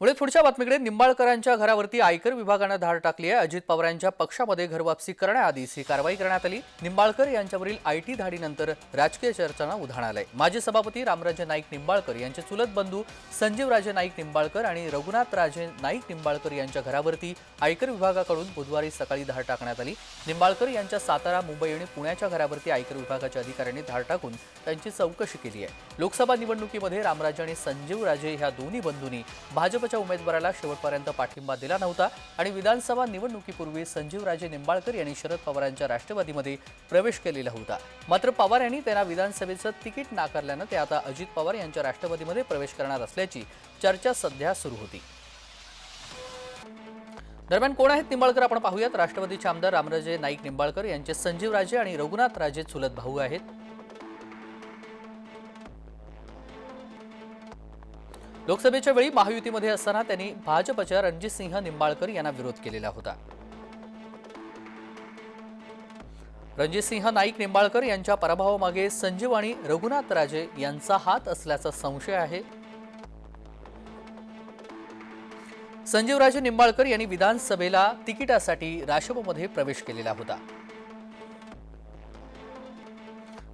पुढे पुढच्या बातमीकडे निंबाळकरांच्या घरावरती आयकर विभागानं धाड टाकली आहे. अजित पवारांच्या पक्षामध्ये घरवापसी करण्याआधीच ही कारवाई करण्यात आली. निंबाळकर यांच्यावरील आयटी धाडीनंतर राजकीय चर्चांना उधाण आलंय. माजी सभापती रामराजे नाईक निंबाळकर यांचे चुलत बंधू संजीवराजे नाईक निंबाळकर आणि रघुनाथ राजे नाईक निंबाळकर यांच्या घरावरती आयकर विभागाकडून बुधवारी सकाळी धाड टाकण्यात आली. निंबाळकर यांच्या सातारा मुंबई आणि पुण्याच्या घरावरती आयकर विभागाच्या अधिकाऱ्यांनी धाड टाकून त्यांची चौकशी केली आहे. लोकसभा निवडणुकीमध्ये रामराजे आणि संजीव राजे ह्या दोन्ही बंधूंनी भाजप भाजपच्या उमेदवाराला शेवटपर्यंत पाठिंबा दिला नव्हता आणि विधानसभा निवडणुकीपूर्वी संजीव राजे निंबाळकर यांनी शरद पवारांच्या राष्ट्रवादीमध्ये प्रवेश केलेला होता. मात्र पवार यांनी त्यांना विधानसभेचं तिकीट नाकारल्यानं ते आता अजित पवार यांच्या राष्ट्रवादीमध्ये प्रवेश करणार असल्याची चर्चा सध्या सुरू होती. दरम्यान कोण आहेत निंबाळकर आपण पाहूयात. राष्ट्रवादीचे आमदार रामराजे नाईक निंबाळकर यांचे संजीव राजे आणि रघुनाथ राजे चुलत भाऊ आहेत. लोकसभेच्या वेळी महायुतीमध्ये असताना त्यांनी भाजपच्या रणजितसिंह निंबाळकर यांना विरोध केलेला होता. रणजितसिंह नाईक निंबाळकर यांच्या पराभवामागे संजीव आणि रघुनाथ राजे यांचा हात असल्याचा संशय आहे. संजीवराजे निंबाळकर यांनी विधानसभेला तिकिटासाठी राष्ट्रपमध्ये प्रवेश केलेला होता.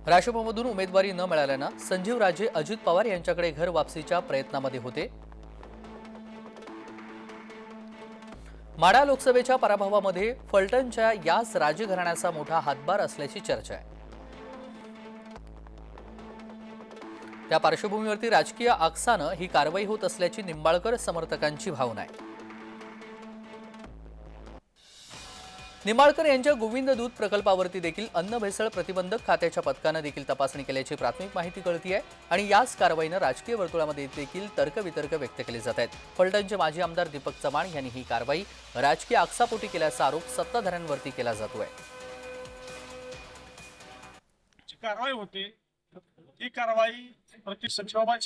राष्ट्रपमधून उमेदवारी न मिळाल्यानं संजीव राजे अजित पवार यांच्याकडे घर वापसीच्या प्रयत्नामध्ये होते. माडा लोकसभेच्या पराभवामध्ये फलटणच्या याच राजघराण्याचा मोठा हातभार असल्याची चर्चा आहे. त्या पार्श्वभूमीवरती राजकीय आकसानं ही कारवाई होत असल्याची निंबाळकर समर्थकांची भावना आहे. निंबाळकर यांच्या गोविंद दूध प्रकल्पावरती देखील अन्न भेसळ प्रतिबंधक खात्याच्या पथकानं देखील तपासणी केल्याची प्राथमिक माहिती कळती आहे आणि याच कारवाईनं राजकीय वर्तुळामध्ये देखील तर्कवितर्क व्यक्त केले जात आहेत. फलटणचे माजी आमदार दीपक चव्हाण यांनी ही कारवाई राजकीय आकसापोटी केल्याचा आरोप सत्ताधाऱ्यांवरती केला जातोय. कारवाई होते ही कारवाई प्रति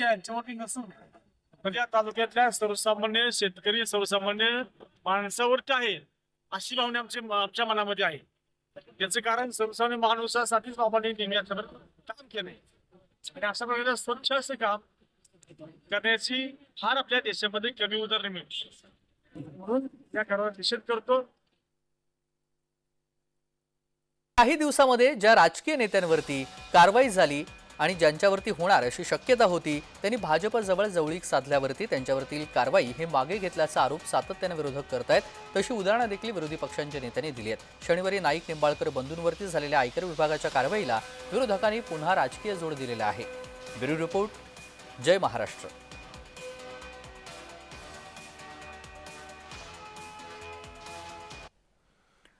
यांच्यावरती नसून म्हणजे तालुक्यातल्या सर्वसामान्य शेतकरी सर्वसामान्य माणसावरती आहे. अशी भावना आमची आमच्या मनामध्ये आहे. याचं कारण सर्वसामान्य माणसासाठीच बाबांनी नेहमी काम केले आणि अशा प्रकारे स्वच्छ असं काम करण्याची फार आपल्या देशामध्ये कमी उदाहरणे मिळते. म्हणून या कारवाई निषेध करतो. काही दिवसामध्ये ज्या राजकीय नेत्यांवरती कारवाई झाली आणि ज्यांच्यावरती होणार अशी शक्यता होती त्यांनी भाजपजवळ जवळीक साधल्यावरती त्यांच्यावरतील कारवाई हे मागे घेतल्याचा आरोप सातत्याने विरोधक करत आहेत तशी उदाहरणं देखील विरोधी पक्षांच्या नेत्यांनी दिली आहेत. शनिवारी नाईक निंबाळकर बंधूंवरती झालेल्या आयकर विभागाच्या कारवाईला विरोधकांनी पुन्हा राजकीय जोड दिलेला आहे. ब्युरो रिपोर्ट जय महाराष्ट्र.